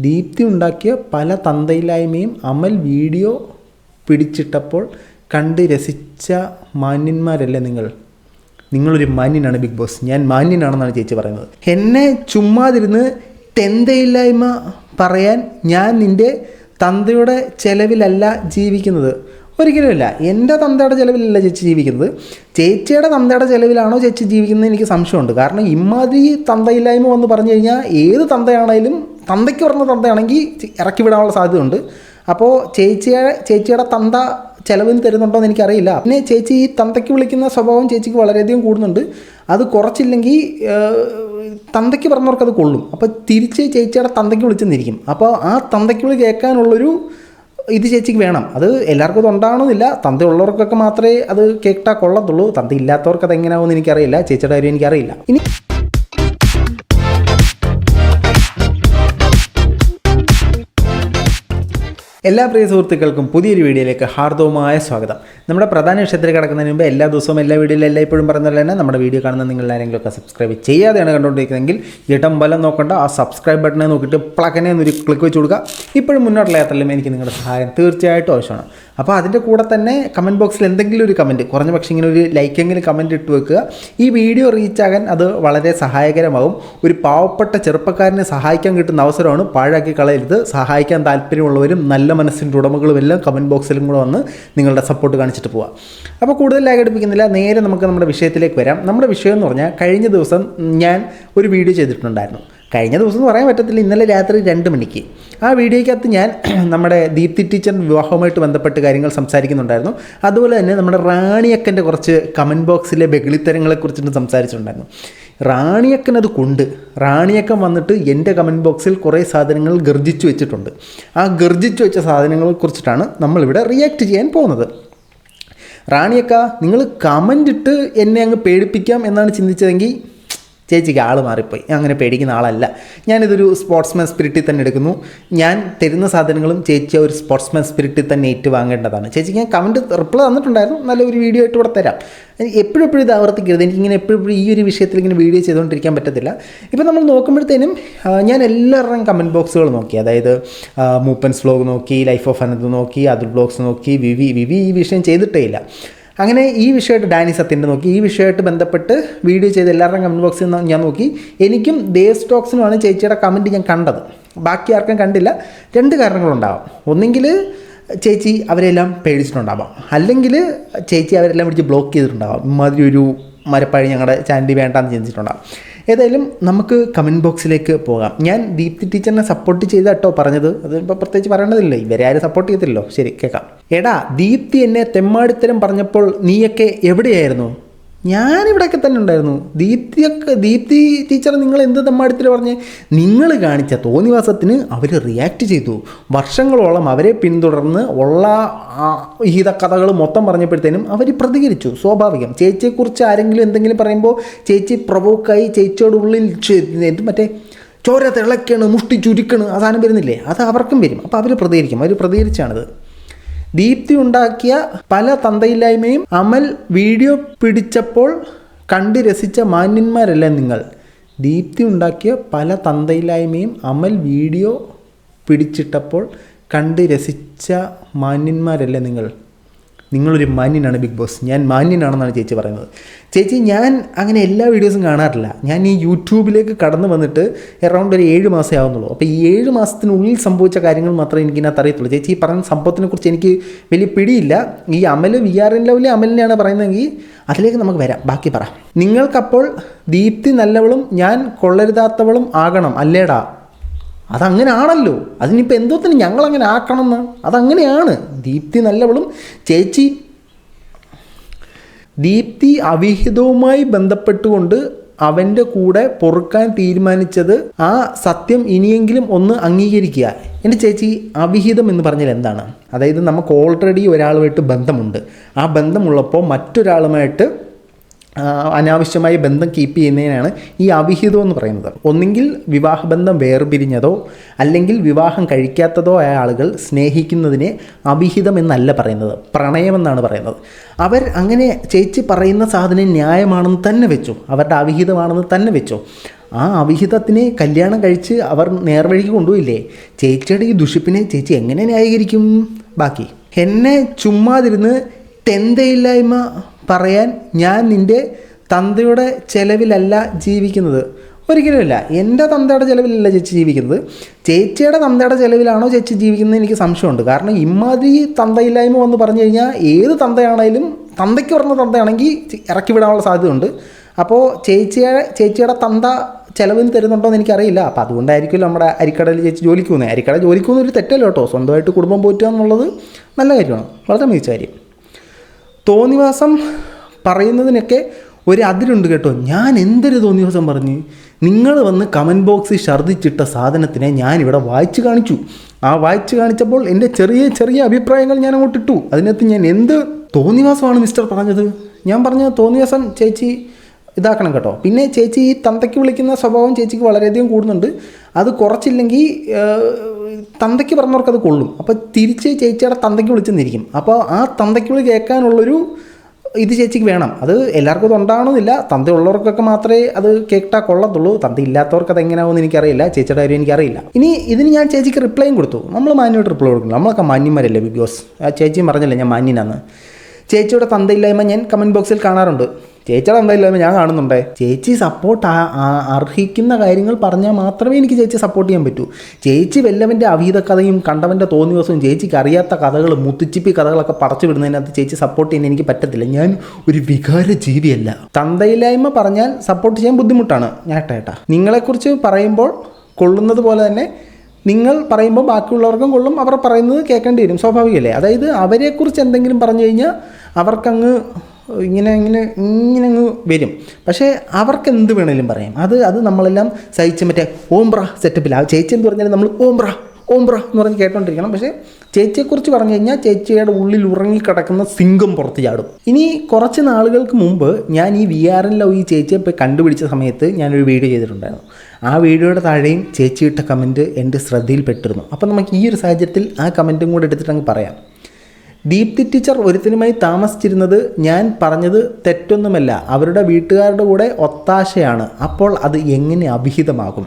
ദീപ്തി ഉണ്ടാക്കിയ പല തന്തയില്ലായ്മയും അമൽ വീഡിയോ പിടിച്ചിട്ടപ്പോൾ കണ്ട് രസിച്ച മാന്യന്മാരല്ലേ നിങ്ങൾ? നിങ്ങളൊരു മാന്യനാണ് ബിഗ് ബോസ്. ഞാൻ മാന്യനാണെന്നാണ് ചേച്ചി പറയുന്നത്. എന്നെ ചുമ്മാതിരുന്ന് തെന്തയില്ലായ്മ പറയാൻ ഞാൻ നിന്റെ തന്തയുടെ ചെലവിലല്ല ജീവിക്കുന്നത്. ഒരിക്കലുമില്ല എന്റെ തന്തയുടെ ചിലവിലല്ല ചേച്ചി ജീവിക്കുന്നത്. ചേച്ചിയുടെ തന്തയുടെ ചിലവിലാണോ ചേച്ചി ജീവിക്കുന്നത് എനിക്ക് സംശയമുണ്ട്. കാരണം ഇമാതിരി തന്തയില്ലായ്മ വന്ന് പറഞ്ഞു കഴിഞ്ഞാൽ ഏത് തന്തയാണേലും തന്തയ്ക്ക് പറഞ്ഞ തന്തയാണെങ്കിൽ ഇറക്കി വിടാനുള്ള സാധ്യതയുണ്ട്. അപ്പോൾ ചേച്ചിയെ ചേച്ചിയുടെ തന്ത ചിലവിന് തരുന്നുണ്ടോ എന്ന് എനിക്കറിയില്ല. പിന്നെ ചേച്ചി ഈ തന്തയ്ക്ക് വിളിക്കുന്ന സ്വഭാവം ചേച്ചിക്ക് വളരെയധികം കൂടുന്നുണ്ട്. അത് കുറച്ചില്ലെങ്കിൽ തന്തയ്ക്ക് പറഞ്ഞവർക്ക് അത് കൊള്ളും. അപ്പോൾ തിരിച്ച് ചേച്ചിയുടെ തന്തയ്ക്ക് വിളിച്ചെന്നിരിക്കും. അപ്പോൾ ആ തന്തയ്ക്ക് വിളി കേൾക്കാനുള്ളൊരു ഇത് ചേച്ചിക്ക് വേണം. അത് എല്ലാവർക്കും ഉണ്ടാവണമെന്നില്ല. തന്ത ഉള്ളവർക്കൊക്കെ മാത്രമേ അത് കേട്ടാൽ കൊള്ളത്തുള്ളൂ. തന്ത ഇല്ലാത്തവർക്ക് അത് എങ്ങനെയാവുമെന്ന് എനിക്കറിയില്ല. ചേച്ചിയുടെ കാര്യം എനിക്കറിയില്ല. ഇനി എല്ലാ പ്രിയ സുഹൃത്തുക്കൾക്കും പുതിയൊരു വീഡിയോയിലേക്ക് ഹാർദവമായ സ്വാഗതം. നമ്മുടെ പ്രധാന വിഷയത്തിൽ കിടക്കുന്നതിന് മുമ്പ് എല്ലാ ദിവസവും എല്ലാ വീഡിയോയിലും എല്ലായ്പ്പോഴും പറഞ്ഞ പോലെ തന്നെ നമ്മുടെ വീഡിയോ കാണുന്ന നിങ്ങൾ ആരെങ്കിലുമൊക്കെ സബ്സ്ക്രൈബ് ചെയ്യാതെയാണ് കണ്ടുകൊണ്ടിരിക്കുന്നതെങ്കിൽ ഇടം ബലം നോക്കേണ്ട ആ സബ്സ്ക്രൈബ് ബട്ടനെ നോക്കിയിട്ട് പ്ലക്കനെ എന്നൊരു ക്ലിക്ക് വെച്ച് കൊടുക്കുക. ഇപ്പോഴും മുന്നോട്ടുള്ള യാത്രയിലും എനിക്ക് നിങ്ങളുടെ സഹായം തീർച്ചയായിട്ടും ആവശ്യമാണ്. അപ്പോൾ അതിന്റെ കൂടെ തന്നെ കമന്റ് ബോക്സിൽ എന്തെങ്കിലും ഒരു കമന്റ് കുറഞ്ഞ പക്ഷേ ഇങ്ങനെ ഒരു ലൈക്കെങ്കിലും കമന്റ് ഇട്ട് വെക്കുക. ഈ വീഡിയോ റീച്ച് ആകാൻ അത് വളരെ സഹായകരമാകും ഒരു പാവപ്പെട്ട ചെറുപ്പക്കാരനെ സഹായിക്കാൻ കിട്ടുന്ന അവസരമാണ് പാഴാക്കി കളയരുത്. സഹായിക്കാൻ താല്പര്യമുള്ളവരും നല്ല മനസ്സിന്റെ ഉടമകളും എല്ലാം കമന്റ് ബോക്സിലും കൂടെ വന്ന് നിങ്ങളുടെ സപ്പോർട്ട് കാണിച്ചിട്ട് പോവുക അപ്പോൾ കൂടുതൽ ലാഗ് അടുപ്പിക്കുന്നില്ല. നേരെ നമുക്ക് നമ്മുടെ വിഷയത്തിലേക്ക് വരാം. നമ്മുടെ വിഷയം എന്ന് പറഞ്ഞാൽ കഴിഞ്ഞ ദിവസം ഞാൻ ഒരു വീഡിയോ ചെയ്തിട്ടുണ്ടായിരുന്നു. കഴിഞ്ഞ ദിവസം എന്ന് പറയാൻ പറ്റത്തില്ല ഇന്നലെ രാത്രി രണ്ട് മണിക്ക്. ആ വീഡിയോയ്ക്കകത്ത് ഞാൻ നമ്മുടെ ദീപ്തി ടീച്ചർ വിവാഹവുമായിട്ട് ബന്ധപ്പെട്ട് കാര്യങ്ങൾ സംസാരിക്കുന്നുണ്ടായിരുന്നു. അതുപോലെ തന്നെ നമ്മുടെ റാണിയക്കന്റെ കുറച്ച് കമന്റ് ബോക്സിലെ ബഹളിത്തരങ്ങളെക്കുറിച്ചിട്ട് സംസാരിച്ചിട്ടുണ്ടായിരുന്നു. റാണിയക്കൻ അത് കൊണ്ട് റാണിയക്കൻ വന്നിട്ട് എന്റെ കമന്റ് ബോക്സിൽ കുറേ സാധനങ്ങൾ ഗർജിച്ചു വെച്ചിട്ടുണ്ട്. ആ ഗർജിച്ചു വെച്ച സാധനങ്ങളെ കുറിച്ചിട്ടാണ് നമ്മളിവിടെ റിയാക്ട് ചെയ്യാൻ പോകുന്നത്. റാണിയക്ക നിങ്ങൾ കമന്റ് ഇട്ട് എന്നെ അങ്ങ് പേടിപ്പിക്കാം എന്നാണ് ചിന്തിച്ചതെങ്കിൽ ചേച്ചിക്ക് ആൾ മാറിപ്പോയി. ഞാൻ അങ്ങനെ പേടിക്കുന്ന ആളല്ല. ഞാനിതൊരു സ്പോർട്സ്മാൻ സ്പിരിറ്റിൽ തന്നെ എടുക്കുന്നു. ഞാൻ തരുന്ന സാധനങ്ങളും ചേച്ചി ഒരു സ്പോർട്സ്മാൻ സ്പിരിറ്റിൽ തന്നെ ഏറ്റു വാങ്ങേണ്ടതാണ് ചേച്ചിക്ക് ഞാൻ കമന്റ് റിപ്ലൈ തന്നിട്ടുണ്ടായിരുന്നു. നല്ലൊരു വീഡിയോ ആയിട്ട് ഇവിടെ തരാം. എപ്പോഴും എപ്പോഴും ഇത് ആവർത്തിക്കരുത്. എനിക്കിങ്ങനെ എപ്പോഴും ഈ ഒരു വിഷയത്തിൽ ഇങ്ങനെ വീഡിയോ ചെയ്തുകൊണ്ടിരിക്കാൻ പറ്റത്തില്ല. ഇപ്പോൾ നമ്മൾ നോക്കുമ്പോഴത്തേനും ഞാൻ എല്ലാവരുടെയും കമന്റ് ബോക്സുകൾ നോക്കി. അതായത് മൂപ്പൻസ് വ്ലോഗ് നോക്കി ലൈഫ് ഓഫ് അനന്ത് നോക്കി അതുൽ ബ്ലോഗ്സ് നോക്കി വിവി വിവി ഈ വിഷയം ചെയ്തിട്ടേ ഇല്ല. അങ്ങനെ ഈ വിഷയമായിട്ട് ഡാനി സത്യന്റെ നോക്കി. ഈ വിഷയമായിട്ട് ബന്ധപ്പെട്ട് വീഡിയോ ചെയ്ത് എല്ലാവരുടെയും കമന്റ് ബോക്സിൽ നിന്ന് ഞാൻ നോക്കി. എനിക്കും ദേവ് സ്റ്റോക്സിനുമാണ് ചേച്ചിയുടെ കമന്റ് ഞാൻ കണ്ടത്. ബാക്കി ആർക്കും കണ്ടില്ല. രണ്ട് കാരണങ്ങളുണ്ടാവാം. ഒന്നെങ്കിൽ ചേച്ചി അവരെല്ലാം പേടിച്ചിട്ടുണ്ടാവാം. അല്ലെങ്കിൽ ചേച്ചി അവരെല്ലാം പിടിച്ച് ബ്ലോക്ക് ചെയ്തിട്ടുണ്ടാവാം. ഇമാതിരി ഒരു മരപ്പഴി ഞങ്ങളുടെ ചാനലിൽ വേണ്ടാന്ന് ചിന്തിച്ചിട്ടുണ്ടാവും. ഏതായാലും നമുക്ക് കമന്റ് ബോക്സിലേക്ക് പോകാം. ഞാൻ ദീപ്തി ടീച്ചറിനെ സപ്പോർട്ട് ചെയ്ത കേട്ടോ പറഞ്ഞത്. അതിപ്പോൾ പ്രത്യേകിച്ച് പറയേണ്ടതില്ല ഇവരെ ആരും സപ്പോർട്ട് ചെയ്തില്ലല്ലോ ശരി കേൾക്കാം. എടാ ദീപ്തി എന്നെ തെമ്മാടിത്തരം പറഞ്ഞപ്പോൾ നീയൊക്കെ എവിടെയായിരുന്നു? ഞാനിവിടെയൊക്കെ തന്നെ ഉണ്ടായിരുന്നു. ദീപ്തിയൊക്കെ ദീപ്തി ടീച്ചർ നിങ്ങൾ എന്ത് തമ്മാടത്തിൽ പറഞ്ഞ്? നിങ്ങൾ കാണിച്ച തോന്നിവാസത്തിന് അവർ റിയാക്ട് ചെയ്തു. വർഷങ്ങളോളം അവരെ പിന്തുടർന്ന് ഉള്ള ഈത കഥകൾ മൊത്തം പറഞ്ഞപ്പോഴത്തേനും അവർ പ്രതികരിച്ചു. സ്വാഭാവികം. ചേച്ചിയെക്കുറിച്ച് ആരെങ്കിലും എന്തെങ്കിലും പറയുമ്പോൾ ചേച്ചി പ്രവോക്കായി ചേച്ചിയോട് ഉള്ളിൽ എന്ത് മറ്റേ ചോര തിളയ്ക്കണ് മുഷ്ടി ചുരുക്കണ് അതാണ് വരുന്നില്ലേ? അത് അവർക്കും വരും. അപ്പോൾ അവർ പ്രതികരിക്കും. അവർ പ്രതികരിച്ചാണിത്. ദീപ്തി ഉണ്ടാക്കിയ പല തന്തയില്ലായ്മയും അമൽ വീഡിയോ പിടിച്ചപ്പോൾ കണ്ട് രസിച്ച മാന്യന്മാരല്ല നിങ്ങൾ? ദീപ്തി ഉണ്ടാക്കിയ പല തന്തയില്ലായ്മയും അമൽ വീഡിയോ പിടിച്ചിട്ടപ്പോൾ കണ്ട് രസിച്ച മാന്യന്മാരല്ല നിങ്ങൾ? നിങ്ങളൊരു മാന്യനാണ് ബിഗ് ബോസ്. ഞാൻ മാന്യനാണെന്നാണ് ചേച്ചി പറയുന്നത്. ചേച്ചി ഞാൻ അങ്ങനെ എല്ലാ വീഡിയോസും കാണാറില്ല. ഞാൻ ഈ യൂട്യൂബിലേക്ക് കടന്നു വന്നിട്ട് എറൗണ്ട് ഒരു ഏഴ് മാസമേ ആവുന്നുള്ളൂ. അപ്പോൾ ഈ ഏഴ് മാസത്തിനുള്ളിൽ സംഭവിച്ച കാര്യങ്ങൾ മാത്രമേ എനിക്കിനകത്ത് അറിയത്തുള്ളൂ. ചേച്ചി ഈ പറഞ്ഞ സംഭവത്തിനെ കുറിച്ച് എനിക്ക് വലിയ പിടിയില്ല. ഈ അമൽ വി ആർ എൻ ലെവലിൽ അമലിനെയാണ് പറയുന്നതെങ്കിൽ അതിലേക്ക് നമുക്ക് വരാം. ബാക്കി പറ. നിങ്ങൾക്കപ്പോൾ ദീപ്തി നല്ലവളും ഞാൻ കൊള്ളരുതാത്തവളും ആകണം. അല്ലേടാ? അതങ്ങനെ ആണല്ലോ അതിനിപ്പോൾ എന്തോത്തിന് ഞങ്ങളങ്ങനെ ആക്കണമെന്ന്? അതങ്ങനെയാണ്. ദീപ്തി നല്ലവളും ചേച്ചി ദീപ്തി അവിഹിതവുമായി ബന്ധപ്പെട്ടുകൊണ്ട് അവന്റെ കൂടെ പൊറുക്കാൻ തീരുമാനിച്ചത് ആ സത്യം ഇനിയെങ്കിലും ഒന്ന് അംഗീകരിക്കുക. എന്റെ ചേച്ചി അവിഹിതം എന്ന് പറഞ്ഞാൽ എന്താണ്? അതായത് നമുക്ക് ഓൾറെഡി ഒരാളുമായിട്ട് ബന്ധമുണ്ട്. ആ ബന്ധമുള്ളപ്പോൾ മറ്റൊരാളുമായിട്ട് അനാവശ്യമായി ബന്ധം കീപ്പ് ചെയ്യുന്നതിനാണ് ഈ അവിഹിതം എന്ന് പറയുന്നത്. ഒന്നുകിൽ വിവാഹബന്ധം വേർപിരിഞ്ഞതോ അല്ലെങ്കിൽ വിവാഹം കഴിക്കാത്തതോ ആയ ആളുകൾ സ്നേഹിക്കുന്നതിനെ അവിഹിതം എന്നല്ല പറയുന്നത് പ്രണയമെന്നാണ് പറയുന്നത്. അവർ അങ്ങനെ ചേച്ചി പറയുന്ന സാധനം ന്യായമാണെന്ന് തന്നെ വെച്ചു അവരുടെ അവിഹിതമാണെന്ന് തന്നെ വെച്ചു. ആ അവിഹിതത്തിനെ കല്യാണം കഴിച്ച് അവർ നേർവഴിക്ക് കൊണ്ടുപോയില്ലേ? ചേച്ചിയുടെ ഈ ദുഷിപ്പിനെ ചേച്ചി എങ്ങനെ ന്യായീകരിക്കും? ബാക്കി. എന്നെ ചുമ്മാതിരുന്ന് തെന്തയില്ലായ്മ പറയാൻ ഞാൻ നിന്റെ തന്തയുടെ ചെലവിലല്ല ജീവിക്കുന്നത്. ഒരിക്കലുമില്ല. എന്റെ തന്തയുടെ ചിലവിലല്ല ചേച്ചി ജീവിക്കുന്നത്. ചേച്ചിയുടെ തന്തയുടെ ചിലവിലാണോ ചേച്ചി ജീവിക്കുന്നത് എനിക്ക് സംശയമുണ്ട്. കാരണം ഇമാതിരി തന്തയില്ലായ്മ വന്ന് പറഞ്ഞു കഴിഞ്ഞാൽ ഏത് തന്തയാണേലും തന്തയ്ക്ക് പറഞ്ഞ തന്തയാണെങ്കിൽ ഇറക്കി വിടാനുള്ള സാധ്യതയുണ്ട്. അപ്പോൾ ചേച്ചിയെ ചേച്ചിയുടെ തന്ത ചിലവിന് തരുന്നുണ്ടോ എന്ന് എനിക്കറിയില്ല. അപ്പോൾ അതുകൊണ്ടായിരിക്കുമല്ലോ നമ്മുടെ അരിക്കടയിൽ ചേച്ചി ജോലിക്ക് പോകുന്നത്. അരിക്കട ജോലിക്ക് പോകുന്ന ഒരു തെറ്റല്ല കേട്ടോ. സ്വന്തമായിട്ട് കുടുംബം പോറ്റുക എന്നുള്ളത് നല്ല കാര്യമാണ്. വളരെ മികച്ച കാര്യം. തോന്നിവാസം പറയുന്നതിനൊക്കെ ഒരു അതിരുണ്ട് കേട്ടോ. ഞാൻ എന്തൊരു തോന്നിവാസം പറഞ്ഞ്? നിങ്ങൾ വന്ന് കമന്റ് ബോക്സിൽ ഛർദ്ദിച്ചിട്ട സാധനത്തിനെ ഞാനിവിടെ വായിച്ചു കാണിച്ചു. ആ വായിച്ചു കാണിച്ചപ്പോൾ എന്റെ ചെറിയ ചെറിയ അഭിപ്രായങ്ങൾ ഞാൻ അങ്ങോട്ട് ഇട്ടു. അതിനകത്ത് ഞാൻ എന്ത് തോന്നിവാസമാണ് മിസ്റ്റർ പറഞ്ഞത്? ഞാൻ പറഞ്ഞ തോന്നിവാസം ചേച്ചി ഇതാക്കണം കേട്ടോ. പിന്നെ ചേച്ചി ഈ തന്തയ്ക്ക് വിളിക്കുന്ന സ്വഭാവം ചേച്ചിക്ക് വളരെയധികം കൂടുന്നുണ്ട്. അത് കുറച്ചില്ലെങ്കിൽ തന്തയ്ക്ക് പറഞ്ഞവർക്ക് അത് കൊള്ളും. അപ്പോൾ തിരിച്ച് ചേച്ചിയുടെ തന്തയ്ക്ക് വിളിച്ചെന്നിരിക്കും. അപ്പോൾ ആ തന്തയ്ക്ക് വിളി കേൾക്കാനുള്ളൊരു ഇത് ചേച്ചിക്ക് വേണം. അത് എല്ലാവർക്കും അത് ഉണ്ടാകണമെന്നില്ല തന്ത ഉള്ളവർക്കൊക്കെ മാത്രമേ അത് കേട്ടാൽ കൊള്ളത്തുള്ളൂ. തന്ത ഇല്ലാത്തവർക്ക് അത് എങ്ങനെയാവുമെന്ന് എനിക്കറിയില്ല. ചേച്ചിയുടെ കാര്യം എനിക്കറിയില്ല. ഇനി ഇതിന് ഞാൻ ചേച്ചിക്ക് റിപ്ലൈയും കൊടുത്തു. നമ്മൾ മാന്യമായിട്ട് റിപ്ലൈ കൊടുക്കണം നമ്മളൊക്കെ മാന്യന്മാരല്ലേ ബിഗ് ബോസ്? ആ ചേച്ചിയും പറഞ്ഞല്ലേ ഞാൻ മാന്യനാന്ന്? ചേച്ചിയുടെ തന്തയില്ലായ്മ ഞാൻ കമന്റ് ബോക്സിൽ കാണാറുണ്ട്. ചേച്ചിയുടെ എന്തായാലും ഞാൻ കാണുന്നുണ്ടേ. ചേച്ചി സപ്പോർട്ട് അർഹിക്കുന്ന കാര്യങ്ങൾ പറഞ്ഞാൽ മാത്രമേ എനിക്ക് ചേച്ചി സപ്പോർട്ട് ചെയ്യാൻ പറ്റൂ. ചേച്ചി വല്ലവന്റെ അവീത കഥയും കണ്ടവന്റെ തോന്നി ദിവസവും ചേച്ചിക്ക് അറിയാത്ത കഥകൾ മുത്തുച്ചിപ്പി കഥകളൊക്കെ പടച്ചു വിടുന്നതിനകത്ത് ചേച്ചി സപ്പോർട്ട് ചെയ്യാൻ എനിക്ക് പറ്റത്തില്ല. ഞാൻ ഒരു വികാര ജീവിയല്ല. തന്തയില്ലായ്മ പറഞ്ഞാൽ സപ്പോർട്ട് ചെയ്യാൻ ബുദ്ധിമുട്ടാണ്. ഞാൻ ഏട്ടാ നിങ്ങളെക്കുറിച്ച് പറയുമ്പോൾ കൊള്ളുന്നത് പോലെ തന്നെ നിങ്ങൾ പറയുമ്പോൾ ബാക്കിയുള്ളവർക്കും കൊള്ളും. അവർ പറയുന്നത് കേൾക്കേണ്ടി വരും. സ്വാഭാവികമല്ലേ? അതായത് അവരെക്കുറിച്ച് എന്തെങ്കിലും പറഞ്ഞു കഴിഞ്ഞാൽ അവർക്കങ്ങ് ഇങ്ങനെ ഇങ്ങനെ ഇങ്ങനെ അങ്ങ് വരും. പക്ഷേ അവർക്ക് എന്ത് വേണേലും പറയാം. അത് അത് നമ്മളെല്ലാം സഹിച്ച് മറ്റേ ഓംബ്ര സെറ്റപ്പിൽ ആ ചേച്ചി എന്ന് പറഞ്ഞാൽ നമ്മൾ ഓംബ്ര ഓംബ്ര എന്ന് പറഞ്ഞ് കേട്ടോണ്ടിരിക്കണം. പക്ഷേ ചേച്ചിയെക്കുറിച്ച് പറഞ്ഞു കഴിഞ്ഞാൽ ചേച്ചിയുടെ ഉള്ളിൽ ഉറങ്ങിക്കിടക്കുന്ന സിംഗം പുറത്ത് ചാടും. ഇനി കുറച്ച് നാളുകൾക്ക് മുമ്പ് ഞാൻ ഈ വി ആർ എൻ ലവ് ഈ ചേച്ചിയെ പോയി കണ്ടുപിടിച്ച സമയത്ത് ഞാനൊരു വീഡിയോ ചെയ്തിട്ടുണ്ടായിരുന്നു. ആ വീഡിയോയുടെ താഴെയും ചേച്ചി ഇട്ട കമന്റ് എന്റെ ശ്രദ്ധയിൽപ്പെട്ടിരുന്നു. അപ്പോൾ നമുക്ക് ഈ ഒരു സാഹചര്യത്തിൽ ആ കമന്റും കൂടെ എടുത്തിട്ട് അങ്ങ് പറയാം. ദീപ്തി ടീച്ചർ ഒരുത്തിനുമായി താമസിച്ചിരുന്നത് ഞാൻ പറഞ്ഞത് തെറ്റൊന്നുമല്ല. അവരുടെ വീട്ടുകാരുടെ കൂടെ ഒത്താശയാണ്. അപ്പോൾ അത് എങ്ങനെ അഭിഹിതമാകും?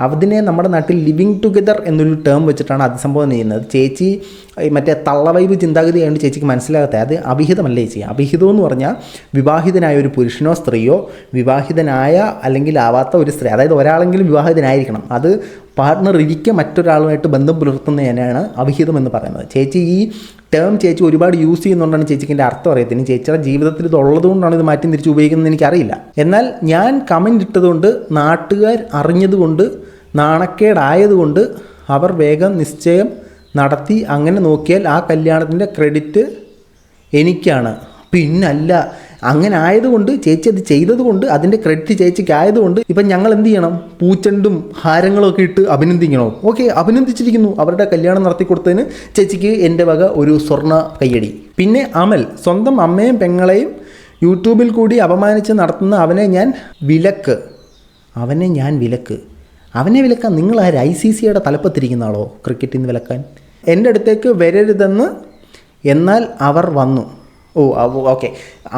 അതിനെ നമ്മുടെ നാട്ടിൽ ലിവിങ് ടുഗദർ എന്നൊരു ടേം വെച്ചിട്ടാണ് അഭിസംബോധന ചെയ്യുന്നത്. ചേച്ചി മറ്റേ തള്ളവൈബ് ചിന്താഗതി ആയതുകൊണ്ട് ചേച്ചിക്ക് മനസ്സിലാകാത്ത അത് അഭിഹിതമല്ല ചേച്ചി. അഭിഹിതം എന്ന് പറഞ്ഞാൽ വിവാഹിതനായ ഒരു പുരുഷനോ സ്ത്രീയോ വിവാഹിതനായ അല്ലെങ്കിൽ ആവാത്ത ഒരു സ്ത്രീ. അതായത് ഒരാളെങ്കിലും വിവാഹിതനായിരിക്കണം. അത് പാർട്ട്ണർ ഇരിക്കെ മറ്റൊരാളുമായിട്ട് ബന്ധം പുലർത്തുന്നതിനാണ് അവിഹിതം എന്ന് പറയുന്നത്. ചേച്ചി ഈ ടേം ചേച്ചി ഒരുപാട് യൂസ് ചെയ്യുന്നതുകൊണ്ടാണ് ചേച്ചിക്ക് എന്റെ അർത്ഥം അറിയത്തിന് ചേച്ചിയുടെ ജീവിതത്തിൽ ഇത് ഉള്ളതുകൊണ്ടാണ് ഇത് മാറ്റി തിരിച്ച് ഉപയോഗിക്കുന്നത് എനിക്കറിയില്ല. എന്നാൽ ഞാൻ കമന്റ് ഇട്ടതുകൊണ്ട് നാട്ടുകാർ അറിഞ്ഞതുകൊണ്ട് നാണക്കേടായതുകൊണ്ട് അവർ വേഗം നിശ്ചയം നടത്തി അങ്ങനെ നോക്കിയാൽ ആ കല്യാണത്തിന്റെ ക്രെഡിറ്റ് എനിക്കാണ്. പിന്നല്ല അങ്ങനെ ആയതുകൊണ്ട് ചേച്ചി അത് ചെയ്തതുകൊണ്ട് അതിന്റെ ക്രെഡിറ്റ് ചേച്ചിക്ക് ആയതുകൊണ്ട് ഇപ്പം ഞങ്ങൾ എന്ത് ചെയ്യണം? പൂച്ചെണ്ടും ഹാരങ്ങളും ഒക്കെ ഇട്ട് അഭിനന്ദിക്കണോ? ഓക്കെ അഭിനന്ദിച്ചിരിക്കുന്നു. അവരുടെ കല്യാണം നടത്തി കൊടുത്തതിന് ചേച്ചിക്ക് എന്റെ വക ഒരു സ്വർണ കയ്യടി. പിന്നെ അമൽ സ്വന്തം അമ്മയും പെങ്ങളെയും യൂട്യൂബിൽ കൂടി അപമാനിച്ച് നടത്തുന്ന അവനെ ഞാൻ വിലക്ക്. അവനെ ഞാൻ വിലക്ക്. അവനെ വിലക്കാൻ നിങ്ങൾ ആര്? ഐ സി സിയുടെ തലപ്പത്തിരിക്കുന്ന ആളോ? ക്രിക്കറ്റിൽ നിന്ന് വിലക്കാൻ. എന്റെ അടുത്തേക്ക് വരരുതെന്ന് എന്നാൽ അവർ വന്നു. Oh okay.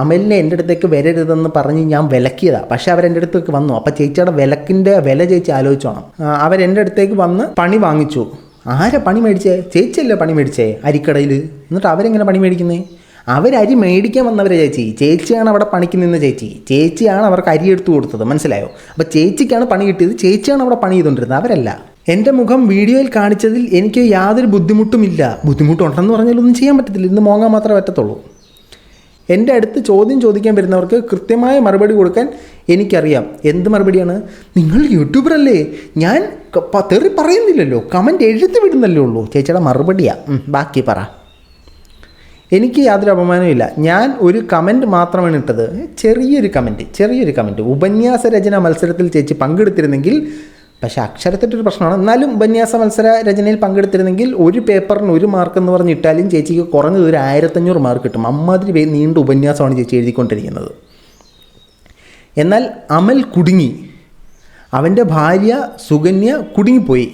അമലിനെ എന്റെ അടുത്തേക്ക് വരരുതെന്ന് പറഞ്ഞ് ഞാൻ വിലക്കിയതാണ് പക്ഷേ അവരെന്റെ അടുത്തേക്ക് വന്നു. അപ്പോൾ ചേച്ചിയുടെ വിലക്കിന്റെ വില ചേച്ചി ആലോചിച്ചോണം അവരെന്റെ അടുത്തേക്ക് വന്ന് പണി വാങ്ങിച്ചു. ആരാ പണി മേടിച്ചേ? ചേച്ചിയല്ലേ പണി മേടിച്ചേ അരിക്കടയിൽ? എന്നിട്ട് അവരെങ്ങനെ പണി മേടിക്കുന്നേ? അരി മേടിക്കാൻ വന്നവരെ ചേച്ചി. ചേച്ചിയാണ് അവിടെ പണിക്ക് നിന്ന ചേച്ചി. ചേച്ചിയാണ് അവർക്ക് അരി എടുത്തു കൊടുത്തത്. മനസ്സിലായോ? അപ്പോൾ ചേച്ചിക്കാണ് പണി കിട്ടിയത്. ചേച്ചിയാണ് അവിടെ പണി ചെയ്തുകൊണ്ടിരുന്നത്. അവരല്ല. എന്റെ മുഖം വീഡിയോയിൽ കാണിച്ചതിൽ എനിക്ക് യാതൊരു ബുദ്ധിമുട്ടുമില്ല. ബുദ്ധിമുട്ടുണ്ടെന്ന് പറഞ്ഞാൽ ഒന്നും ചെയ്യാൻ പറ്റത്തില്ല. ഇന്ന് മോങ്ങാൻ മാത്രമേ പറ്റത്തുള്ളൂ. എന്റെ അടുത്ത് ചോദ്യം ചോദിക്കാൻ വരുന്നവർക്ക് കൃത്യമായ മറുപടി കൊടുക്കാൻ എനിക്കറിയാം. എന്ത് മറുപടിയാണ്? നിങ്ങൾ യൂട്യൂബർ അല്ലേ ഞാൻ തെറി പറയുന്നില്ലല്ലോ. കമന്റ് എഴുതി വിടുന്നല്ലേ ഉള്ളൂ. ചേച്ചിയുടെ മറുപടിയാ. ബാക്കി പറ. എനിക്ക് യാതൊരു അപമാനമില്ല ഞാൻ ഒരു കമന്റ് മാത്രമാണ് ഇട്ടത്. ചെറിയൊരു കമന്റ് ചെറിയൊരു കമന്റ് ഉപന്യാസ രചന മത്സരത്തിൽ ചേച്ചി പങ്കെടുത്തിരുന്നെങ്കിൽ പക്ഷേ ഒരു പ്രശ്നമാണ്. എന്നാലും ഉപന്യാസ മത്സര രചനയിൽ പങ്കെടുത്തിരുന്നെങ്കിൽ ഒരു പേപ്പറിന് ഒരു മാർക്ക് എന്ന് പറഞ്ഞ് ഇട്ടാലും ചേച്ചിക്ക് കുറഞ്ഞത് ഒരു ആയിരത്തഞ്ഞൂറ് മാർക്ക് കിട്ടും. അമ്മാതിരി നീണ്ട ഉപന്യാസമാണ് ചേച്ചി എഴുതിക്കൊണ്ടിരിക്കുന്നത്. എന്നാൽ അമൽ കുടുങ്ങി. അവന്റെ ഭാര്യ സുകന്യ കുടുങ്ങിപ്പോയി.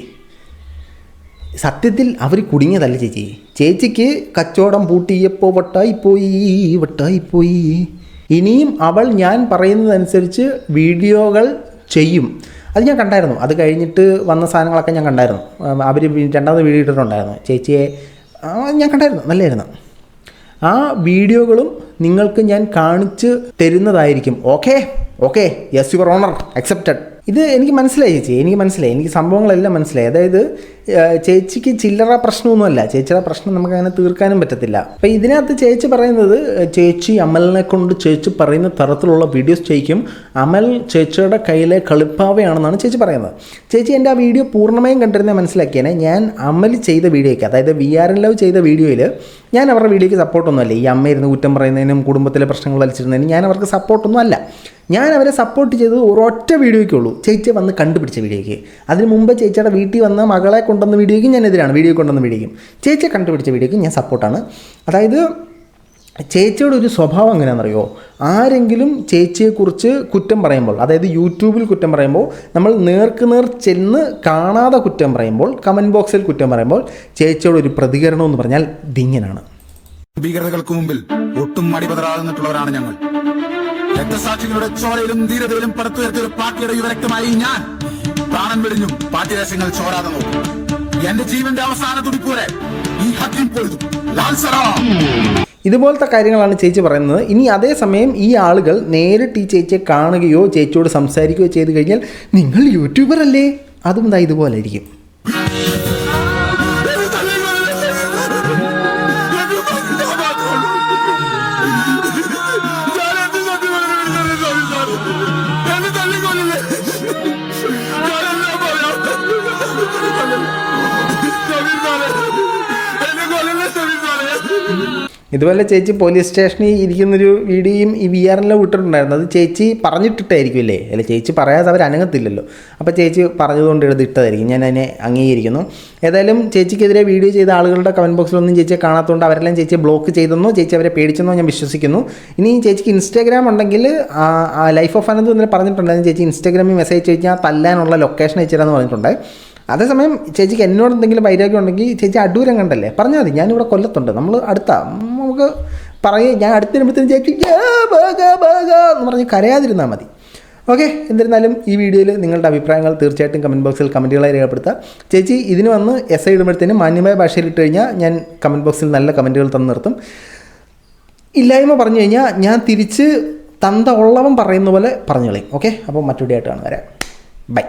സത്യത്തിൽ അവർ കുടുങ്ങിയതല്ല ചേച്ചി. ചേച്ചിക്ക് കച്ചവടം പൂട്ടിയപ്പോൾ വട്ടായിപ്പോയി വട്ടായിപ്പോയി. ഇനിയും അവൾ ഞാൻ പറയുന്നതനുസരിച്ച് വീഡിയോകൾ ചെയ്യും. അത് ഞാൻ കണ്ടായിരുന്നു. അത് കഴിഞ്ഞിട്ട് വന്ന സാധനങ്ങളൊക്കെ ഞാൻ കണ്ടായിരുന്നു. അവർ രണ്ടാമത് വീഡിയോ ഇട്ടിട്ടുണ്ടായിരുന്നു. ചേച്ചിയെ ഞാൻ കണ്ടായിരുന്നു. നല്ലായിരുന്നു. ആ വീഡിയോകളും നിങ്ങൾക്ക് ഞാൻ കാണിച്ച് തരുന്നതായിരിക്കും. Okay okay yes your honour accepted ഇത് എനിക്ക് മനസ്സിലായി ചേച്ചി എനിക്ക് മനസ്സിലായി. എനിക്ക് സംഭവങ്ങളെല്ലാം മനസ്സിലായി. അതായത് ചേച്ചിക്ക് ചില്ലറ പ്രശ്നമൊന്നുമല്ല. ചേച്ചിയുടെ പ്രശ്നം നമുക്ക് അങ്ങനെ തീർക്കാനും പറ്റത്തില്ല. അപ്പം ഇതിനകത്ത് ചേച്ചി പറയുന്നത് ചേച്ചി അമലിനെ കൊണ്ട് ചേച്ചി പറയുന്ന തരത്തിലുള്ള വീഡിയോസ് ചെയ്യിക്കും. അമൽ ചേച്ചിയുടെ കയ്യിലെ കളിപ്പാവയാണെന്നാണ് ചേച്ചി പറയുന്നത്. ചേച്ചി എന്റെ ആ വീഡിയോ പൂർണമായും കണ്ടിരുന്നേ മനസ്സിലാക്കിയേനെ. ഞാൻ അമൽ ചെയ്ത വീഡിയോയ്ക്ക് അതായത് വി ആർ എൻ ലവ് ചെയ്ത വീഡിയോയിൽ ഞാൻ അവരുടെ വീഡിയോയ്ക്ക് സപ്പോർട്ടൊന്നുമല്ല ഈ അമ്മയിരുന്ന് കുറ്റം പറയുന്നതിനും കുടുംബത്തിലെ പ്രശ്നങ്ങൾ വലിച്ചിരുന്നതിനും ഞാൻ അവർക്ക് സപ്പോർട്ടൊന്നും അല്ല ഞാൻ അവരെ സപ്പോർട്ട് ചെയ്തത് ഒരൊറ്റ വീഡിയോയ്ക്കുള്ളൂ. ചേച്ചി വന്ന് കണ്ടുപിടിച്ച വീഡിയോയ്ക്ക്. അതിന് മുമ്പ് ചേച്ചിയുടെ വീട്ടിൽ വന്ന മകളെ കൊണ്ടുവന്ന വീഡിയോയ്ക്ക് ഞാൻ എതിരാണ്. വീഡിയോ കൊണ്ടുവന്ന വീഡിയോയ്ക്കും. ചേച്ചിയെ കണ്ടുപിടിച്ച വീഡിയോയ്ക്ക് ഞാൻ സപ്പോർട്ടാണ് അതായത് ചേച്ചിയുടെ ഒരു സ്വഭാവം എങ്ങനെയാണെന്നറിയോ? ആരെങ്കിലും ചേച്ചിയെക്കുറിച്ച് കുറ്റം പറയുമ്പോൾ അതായത് യൂട്യൂബിൽ കുറ്റം പറയുമ്പോൾ നമ്മൾ നേർക്ക് നേർ ചെന്ന് കാണാതെ കുറ്റം പറയുമ്പോൾ കമന്റ് ബോക്സിൽ കുറ്റം പറയുമ്പോൾ ചേച്ചിയുടെ ഒരു പ്രതികരണം എന്ന് പറഞ്ഞാൽ ദിങ്ങനാണ് ഭീകരതകൾക്ക് മുമ്പിൽ ഒട്ടും മടിപതറാതെ നിന്നിട്ടുള്ളവരാണ് ഞങ്ങൾ. രക്തസാക്ഷികളുടെ ചോരയിലും ധീരതയിലും പടുത്തുയർത്തിയ ഒരു പാർട്ടിയുടെ യുവരക്തമായി ഞാൻ പ്രാണൻ വെടിഞ്ഞു. പാർട്ടി രഹസ്യങ്ങൾ ചോരാതെ നോക്കും. എന്റെ ജീവന്റെ അവസാന തുടിപ്പോലെ ഈ ഹക്കിം പൊഴുതു ഇതുപോലത്തെ കാര്യങ്ങളാണ് ചേച്ചി പറയുന്നത്. ഇനി അതേസമയം ഈ ആളുകൾ നേരിട്ട് ഈ ചേച്ചിയെ കാണുകയോ ചേച്ചിയോട് സംസാരിക്കുകയോ ചെയ്തു കഴിഞ്ഞാൽ നിങ്ങൾ യൂട്യൂബർ അല്ലേ അതും ഇതാ ഇതുപോലെ ഇതുപോലെ ചേച്ചി പോലീസ് സ്റ്റേഷനിൽ ഇരിക്കുന്നൊരു വീഡിയോയും ഈ വി ആറിലെ വിട്ടിട്ടുണ്ടായിരുന്നു. അത് ചേച്ചി പറഞ്ഞിട്ടിട്ടായിരിക്കും അല്ലേ ചേച്ചി പറയാതെ അവർ അനങ്ങത്തില്ലല്ലോ. അപ്പോൾ ചേച്ചി പറഞ്ഞതുകൊണ്ട് എഴുതിയിട്ടതായിരിക്കും ഞാൻ അതിനെ അംഗീകരിക്കുന്നു. ഏതായാലും ചേച്ചിക്കെതിരെ വീഡിയോ ചെയ്ത ആളുകളുടെ കമന്റ് ബോക്സിലൊന്നും ചേച്ചിയെ കാണാത്തതുകൊണ്ട് അവരെല്ലാം ചേച്ചിയെ ബ്ലോക്ക് ചെയ്തെന്നോ ചേച്ചി അവരെ പേടിച്ചെന്നോ ഞാൻ വിശ്വസിക്കുന്നു. ഇനി ചേച്ചിക്ക് ഇൻസ്റ്റാഗ്രാം ഉണ്ടെങ്കിൽ ലൈഫ് ഓഫ് അനന്ത് ഇന്നലെ പറഞ്ഞിട്ടുണ്ടായിരുന്നു. ചേച്ചി ഇൻസ്റ്റാഗ്രാമിൽ മെസ്സേജ് കഴിഞ്ഞാൽ തല്ലാനുള്ള ലൊക്കേഷൻ അയച്ചുതരാമെന്ന് പറഞ്ഞിട്ടുണ്ട്. അതേസമയം ചേച്ചിക്ക് എന്നോട് എന്തെങ്കിലും വൈരാഗ്യം ഉണ്ടെങ്കിൽ ചേച്ചി അടൂരം കണ്ടല്ലേ? പറഞ്ഞാൽ മതി. ഞാനിവിടെ കൊല്ലത്തുണ്ട്. നമ്മൾ അടുത്ത. നമുക്ക് പറയും ഞാൻ അടുത്ത ചേച്ചി "യാ, ബാഗ, ബാഗ" എന്ന് പറഞ്ഞ് കരയാതിരുന്നാൽ മതി. ഓക്കെ എന്നിരുന്നാലും ഈ വീഡിയോയിൽ നിങ്ങളുടെ അഭിപ്രായങ്ങൾ തീർച്ചയായിട്ടും കമന്റ് ബോക്സിൽ കമന്റുകളായി രേഖപ്പെടുത്തുക ചേച്ചി ഇതിന് വന്ന് എസ് ഐ ഇടുമ്പോഴത്തേനും മാന്യമായ ഭാഷയിൽ ഇട്ട് കഴിഞ്ഞാൽ ഞാൻ കമന്റ് ബോക്സിൽ നല്ല കമന്റുകൾ തന്നു നിർത്തും. ഇല്ലായ്മ പറഞ്ഞു കഴിഞ്ഞാൽ ഞാൻ തിരിച്ച് തന്ത ഉള്ളവൻ പറയുന്ന പോലെ പറഞ്ഞു കളയും. ഓക്കെ അപ്പോൾ മറ്റൊരു ആയിട്ട് കാണുക വരാം. ബൈ